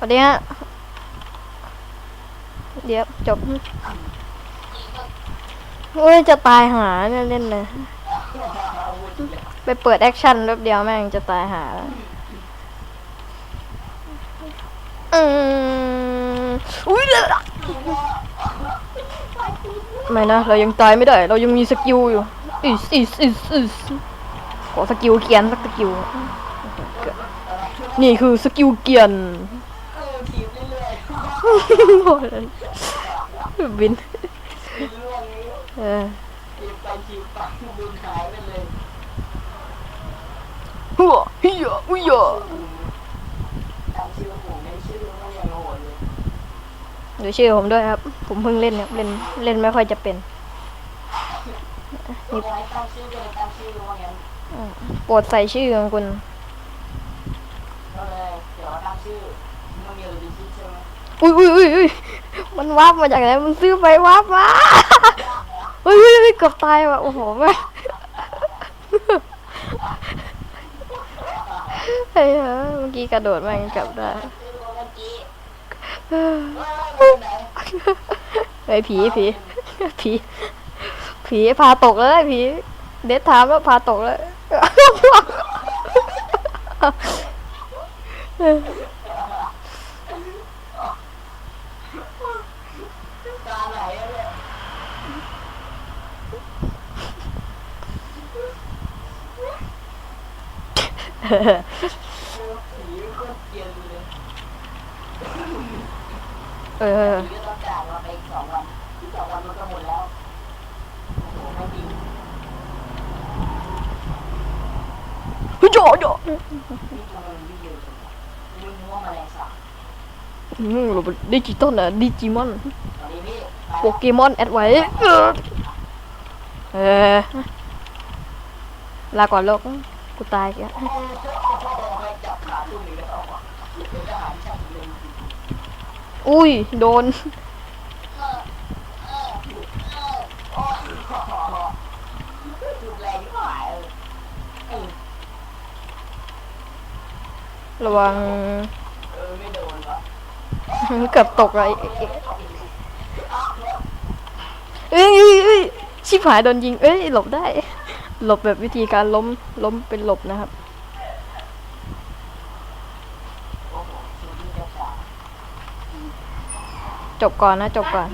สวัสดีฮะ เดี๋ยวจบโอ้ยจะตายหาเนี่ยเล่นเลย ไปเปิดแอคชั่นแป๊บเดียวแม่งจะตายหาแล้วอืมอุ้ยเดี๋ยไม่นะ เรายังตายไม่ได้ เรายังมีสกิลอยู่อิสอิสอิสอิสขอสกิลเกียนสักสกิล นี่คือสกิลเกียน เออถีบเรื่อยโหดเลยบินๆถีบล่วงนี้เออหัวเฮียอุ้ยอะจำชื่อผมไม่ชื่อไม่ยังโง่เลยดูชื่อผมด้วยครับ ผมเพิ่งเล่นเนี่ยเล่นเล่นไม่ค่อยจะเป็นนี่ให้ตั้งชื่อก็เลยตั้งชื่อว่างั้นอืมโปรดใส่ชื่อของคุณก็เลยเดี๋ยวตั้งชื่อ อุ้ยอุ้ยอุ้ยอุ้ยมันวาร์ปมาจากไหนมันซื้อไปวาร์ปมาเฮ้ยเฮ้ยเฮ้ยกือบตายว่ะโอ้โหแม่เฮ้ยเมื่อกี้กระโดดมายังกลับได้ชื่อว่าเมื่อกี้เฮ้ยไปไหนเฮ้ยผีผีผีผีพาตกเลยผีเด็ดถามแล้วพาตกเลย ตาไหนอะเนี่ย เออผีโคตรเกรียนเลยเออผีก็ต้องจ่ายมาไปอีกสองวันที่สองวันมันก็หมดแล้วโอ้โหไม่ดีเฮ้ยจ่อจ่อนี่ทำไมมันไม่เยอะจังวะมึงนึกว่าแมลงสาบอืมเราเป็นดิจิตอลนะดิจิมอนสวัสดีพี่โปเกมอนแอดไว้เออเออลาก่อนโลก กูตายแกแล้วอุ้ย โดน ระวังเกือบตกเลยเอ้ยเอ้ยเอ้ยชิบหายโดนยิง เอ้ย หลบได้ หลบแบบวิธีการล้มล้มเป็นหลบนะครับ จบก่อนนะจบก่อน